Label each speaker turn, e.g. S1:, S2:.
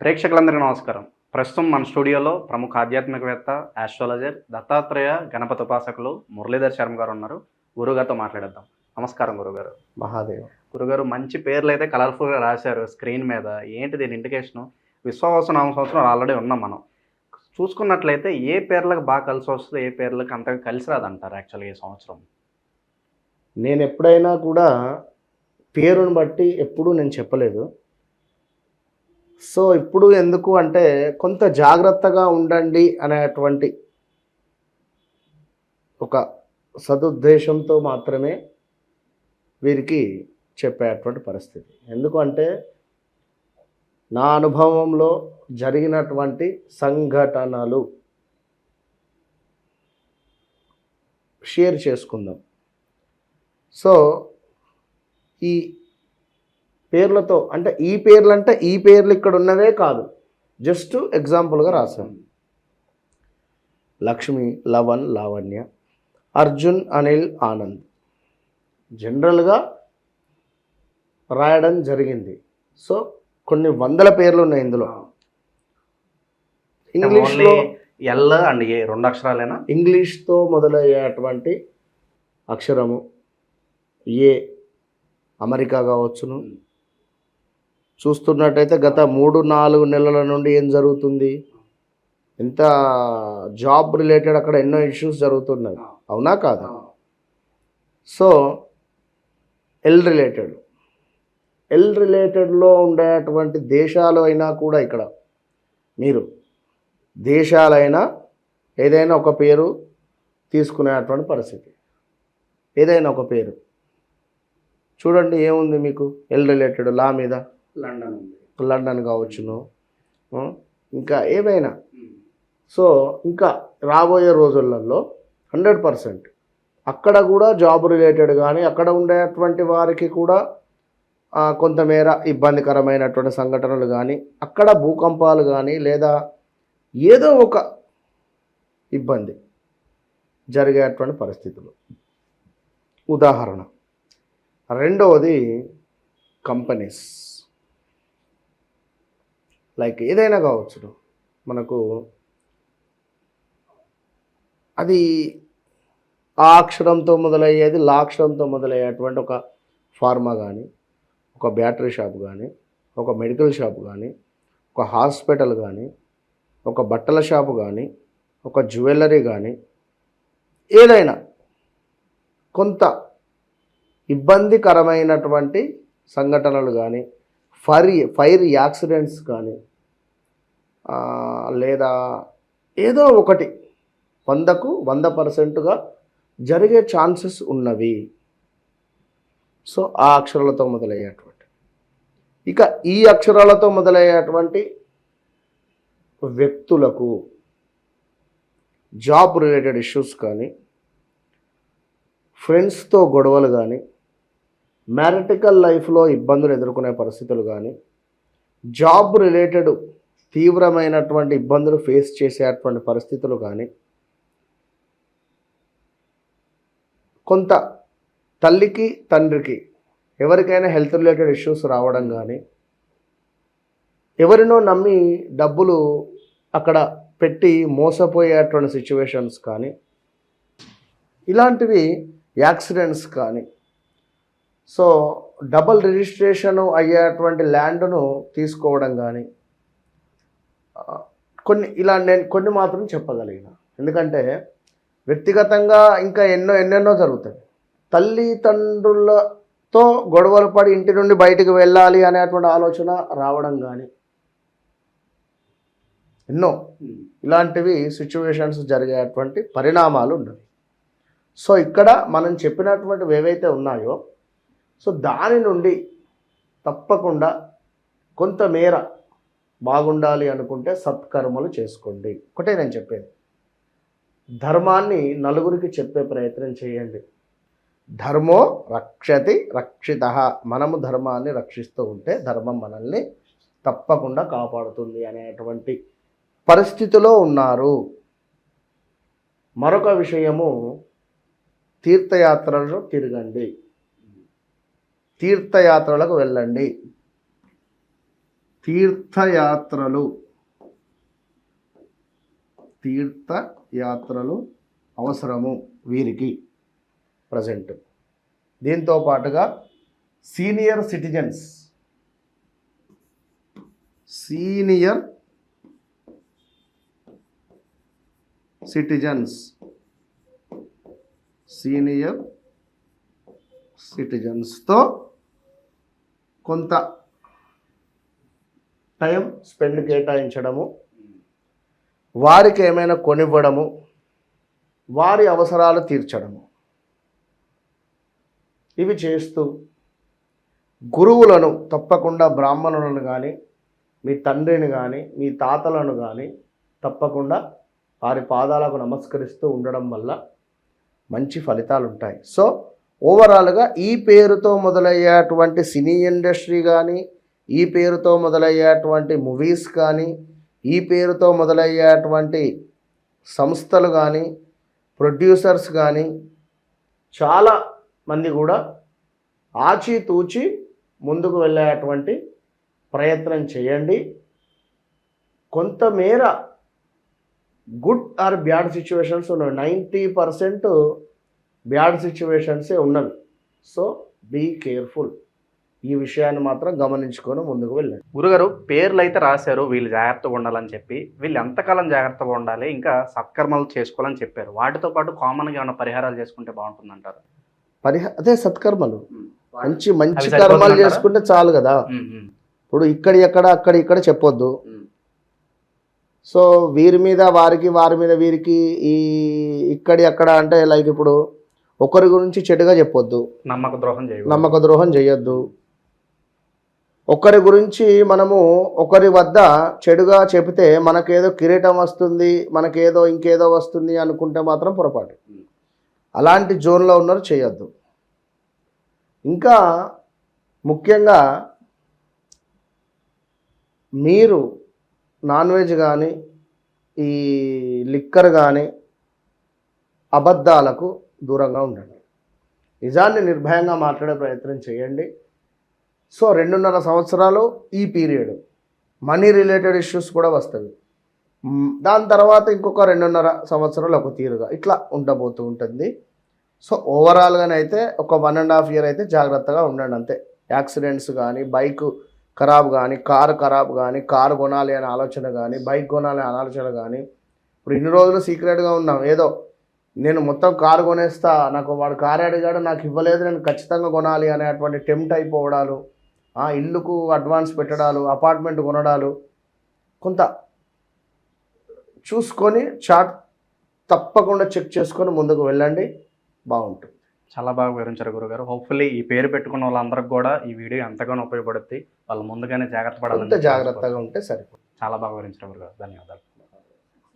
S1: ప్రేక్షకులందరికీ నమస్కారం. ప్రస్తుతం మన స్టూడియోలో ప్రముఖ ఆధ్యాత్మికవేత్త ఆస్ట్రాలజర్ దత్తాత్రేయ గణపతి ఉపాసకులు మురళీధర్ శర్మ గారు ఉన్నారు. గురుగారితో మాట్లాడేద్దాం. నమస్కారం గురుగారు.
S2: మహాదేవ.
S1: గురుగారు మంచి పేర్లు అయితే కలర్ఫుల్గా రాశారు స్క్రీన్ మీద. ఏంటి దీని ఇండికేషను విశ్వావస నామ సంవత్సరం ఆల్రెడీ ఉన్నాం మనం. చూసుకున్నట్లయితే ఏ పేర్లకు బాగా కలిసి వస్తుంది ఏ పేర్లకు అంతగా కలిసి రాదంటారు యాక్చువల్గా ఈ సంవత్సరం?
S2: నేను ఎప్పుడైనా కూడా పేరుని బట్టి ఎప్పుడూ నేను చెప్పలేదు. సో ఇప్పుడు ఎందుకు అంటే కొంత జాగ్రత్తగా ఉండండి అనేటువంటి ఒక సదుద్దేశంతో మాత్రమే వీరికి చెప్పేటువంటి పరిస్థితి. ఎందుకంటే నా అనుభవంలో జరిగినటువంటి సంఘటనలు షేర్ చేసుకుందాం. సో ఈ పేర్లతో అంటే ఈ పేర్లు అంటే ఈ పేర్లు ఇక్కడ ఉన్నవే కాదు. జస్ట్ ఎగ్జాంపుల్గా రాశాను. లక్ష్మి లవన్ లావణ్య అర్జున్ అనిల్ ఆనంద్. జనరల్గా రాయడం జరిగింది. సో కొన్ని వందల పేర్లు ఉన్నాయి ఇందులో. ఇంగ్లీష్లో
S1: ఎల్ అండ్ ఏ రెండు అక్షరాలేనా?
S2: ఇంగ్లీష్తో మొదలయ్యేటువంటి అక్షరము ఏ? అమెరికా కావచ్చును. చూస్తున్నట్టయితే గత మూడు నాలుగు నెలల నుండి ఏం జరుగుతుంది? ఎంత జాబ్ రిలేటెడ్ అక్కడ ఎన్నో ఇష్యూస్ జరుగుతున్నాయి. అవునా కాదా? So L related. ఎల్ రిలేటెడ్లో ఉండేటువంటి దేశాలు అయినా కూడా ఇక్కడ. మీరు దేశాలైనా ఏదైనా ఒక పేరు తీసుకునేటువంటి పరిస్థితి. ఏదైనా ఒక పేరు. చూడండి ఏముంది మీకు ఎల్ రిలేటెడ్ లా మీద?
S1: లండన్
S2: లండన్ కావచ్చును. ఇంకా ఏవైనా. సో ఇంకా రాబోయే రోజులలో హండ్రెడ్ పర్సెంట్. అక్కడ కూడా జాబ్ రిలేటెడ్ కానీ అక్కడ ఉండేటువంటి వారికి కూడా కొంతమేర ఇబ్బందికరమైనటువంటి సంఘటనలు కానీ అక్కడ భూకంపాలు కానీ లేదా ఏదో ఒక ఇబ్బంది జరిగేటువంటి పరిస్థితులు. ఉదాహరణ. రెండవది కంపెనీస్. లైక్ ఏదైనా కావచ్చు. మనకు అది ఆ అక్షరంతో మొదలయ్యేది లాక్షరంతో మొదలయ్యేటువంటి ఒక ఫార్మా కానీ ఒక బ్యాటరీ షాప్ కానీ ఒక మెడికల్ షాప్ కానీ ఒక హాస్పిటల్ కానీ ఒక బట్టల షాపు కానీ ఒక జ్యువెలరీ కానీ ఏదైనా కొంత ఇబ్బందికరమైనటువంటి సంఘటనలు కానీ ఫైర్ ఫైర్ యాక్సిడెంట్స్ కానీ లేదా ఏదో ఒకటి వందకు వంద పర్సెంట్గా జరిగే ఛాన్సెస్ ఉన్నవి. సో ఆ అక్షరాలతో మొదలయ్యేటువంటి. ఇక ఈ అక్షరాలతో మొదలయ్యేటువంటి వ్యక్తులకు జాబ్ రిలేటెడ్ ఇష్యూస్ కానీ ఫ్రెండ్స్తో గొడవలు కానీ మ్యారిటికల్ లైఫ్లో ఇబ్బందులు ఎదుర్కొనే పరిస్థితులు కానీ జాబ్ రిలేటెడ్ తీవ్రమైనటువంటి ఇబ్బందులు ఫేస్ చేసేటువంటి పరిస్థితులు కానీ కొంత తల్లికి తండ్రికి ఎవరికైనా హెల్త్ రిలేటెడ్ ఇష్యూస్ రావడం కానీ ఎవరినో నమ్మి డబ్బులు అక్కడ పెట్టి మోసపోయేటువంటి సిచ్యువేషన్స్ కానీ ఇలాంటివి యాక్సిడెంట్స్ కానీ సో డబల్ రిజిస్ట్రేషన్ అయ్యేటువంటి ల్యాండ్ను తీసుకోవడం కానీ కొన్ని ఇలా నేను కొన్ని మాత్రం చెప్పగలిగిన. ఎందుకంటే వ్యక్తిగతంగా ఇంకా ఎన్నో ఎన్నెన్నో జరుగుతాయి. తల్లిదండ్రులతో గొడవలు పడి ఇంటి నుండి బయటికి వెళ్ళాలి అనేటువంటి ఆలోచన రావడం కానీ ఎన్నో ఇలాంటివి సిచ్యువేషన్స్ జరిగేటువంటి పరిణామాలు ఉన్నాయి సో ఇక్కడ మనం చెప్పినటువంటివి ఏవైతే ఉన్నాయో సో దాని నుండి తప్పకుండా కొంతమేర బాగుండాలి అనుకుంటే సత్కర్మలు చేసుకోండి. ఒకటే నేను చెప్పేది. ధర్మాన్ని నలుగురికి చెప్పే ప్రయత్నం చేయండి. ధర్మో రక్షతి రక్షిత. మనము ధర్మాన్ని రక్షిస్తూ ఉంటే ధర్మం మనల్ని తప్పకుండా కాపాడుతుంది అనేటువంటి పరిస్థితిలో ఉన్నారు. మరొక విషయము తీర్థయాత్రలో తిరగండి. తీర్థయాత్రలకు వెళ్ళండి. తీర్థయాత్రలు. తీర్థయాత్రలు అవసరము వీరికి. ప్రజెంట్. దీంతో పాటుగా senior citizens. Senior citizens. Senior సిటిజన్స్తో కొంత టైం స్పెండ్ కేటాయించడము వారికి ఏమైనా కొనివ్వడము వారి అవసరాలు తీర్చడము. ఇవి చేస్తూ గురువులను తప్పకుండా బ్రాహ్మణులను కానీ మీ తండ్రిని కానీ మీ తాతలను కానీ తప్పకుండా వారి పాదాలకు నమస్కరిస్తూ ఉండడం వల్ల మంచి ఫలితాలు ఉంటాయి సో ఓవరాల్గా ఈ పేరుతో మొదలయ్యేటువంటి సినీ ఇండస్ట్రీ కానీ ఈ పేరుతో మొదలయ్యేటువంటి మూవీస్ కానీ ఈ పేరుతో మొదలయ్యేటువంటి సంస్థలు కానీ ప్రొడ్యూసర్స్ కానీ చాలా మంది కూడా ఆచితూచి ముందుకు వెళ్ళేటువంటి ప్రయత్నం చేయండి. కొంతమేర గుడ్ ఆర్ బ్యాడ్ సిచ్యువేషన్స్ ఉన్నవి నైంటీ పర్సెంట్ బ్యాడ్ సిచ్యువేషన్సే ఉన్నవి. So be careful. ఈ విషయాన్ని మాత్రం గమనించుకొని ముందుకు వెళ్ళండి.
S1: గురుగారు పేర్లు అయితే రాశారు. వీళ్ళు జాగ్రత్తగా ఉండాలని చెప్పి. వీళ్ళు ఎంతకాలం జాగ్రత్తగా ఉండాలి? ఇంకా సత్కర్మలు చేసుకోవాలని చెప్పారు. వాటితో పాటు కామన్గా ఏమైనా పరిహారాలు చేసుకుంటే బాగుంటుందంటారు?
S2: పరిహ అదే సత్కర్మలు. మంచి మంచి కర్మలు? చేసుకుంటే చాలు కదా. ఇప్పుడు ఇక్కడి ఎక్కడ అక్కడ ఇక్కడ చెప్పొద్దు. సో వీరి మీద వారికి వారి మీద వీరికి ఈ ఇక్కడి అక్కడ అంటే లైక్ ఇప్పుడు ఒకరి గురించి చెడుగా చెప్పొద్దు.
S1: నమ్మక ద్రోహం చేయకూడదు.
S2: నమ్మక ద్రోహం చేయొద్దు. ఒకరి గురించి మనము ఒకరి వద్ద చెడుగా చెబితే మనకేదో కిరీటం వస్తుంది మనకేదో ఇంకేదో వస్తుంది అనుకుంటే మాత్రం పొరపాటు. అలాంటి జోన్లో ఉన్నారు చేయొద్దు. ఇంకా ముఖ్యంగా మీరు నాన్ వెజ్ కానీ ఈ లిక్కర్ కానీ అబద్ధాలకు దూరంగా ఉండండి. నిజాన్ని నిర్భయంగా మాట్లాడే ప్రయత్నం చేయండి. సో రెండున్నర సంవత్సరాలు ఈ పీరియడ్. మనీ రిలేటెడ్ ఇష్యూస్ కూడా వస్తుంది దాని తర్వాత ఇంకొక రెండున్నర సంవత్సరాలు ఒక తీరుగా ఇట్లా ఉండబోతూ ఉంటుంది. సో ఓవరాల్గానైతే ఒక వన్ అండ్ హాఫ్ ఇయర్ అయితే జాగ్రత్తగా ఉండండి. అంతే. యాక్సిడెంట్స్ కానీ బైక్ ఖరాబ్ కానీ కారు ఖరాబ్ కానీ కారు కొనాలి అనే ఆలోచన కానీ బైక్ కొనాలి అనే ఆలోచన కానీ ఇప్పుడు ఇన్ని రోజులు సీక్రెట్గా ఉన్నాం. ఏదో నేను మొత్తం కారు కొనేస్తా నాకు వాడు కారు అడిగాడు నాకు ఇవ్వలేదు నేను ఖచ్చితంగా కొనాలి అనేటువంటి టెంప్ట్ అయిపోవడాలు ఆ ఇల్లుకు అడ్వాన్స్ పెట్టడాలు అపార్ట్మెంట్ కొనడాలు కొంత చూసుకొని చాట్ తప్పకుండా చెక్ చేసుకొని ముందుకు వెళ్ళండి బాగుంటుంది.
S1: చాలా బాగా వివరించారు గురుగారు. హోప్ఫుల్లీ ఈ పేరు పెట్టుకున్న వాళ్ళందరికీ కూడా ఈ వీడియో ఎంతగానో ఉపయోగపడుతుంది వాళ్ళు ముందుగానే జాగ్రత్త
S2: కొంత
S1: పడాలని
S2: జాగ్రత్తగా ఉంటే సరిపోతుంది.
S1: చాలా బాగా వివరించారు గురుగారు. ధన్యవాదాలు.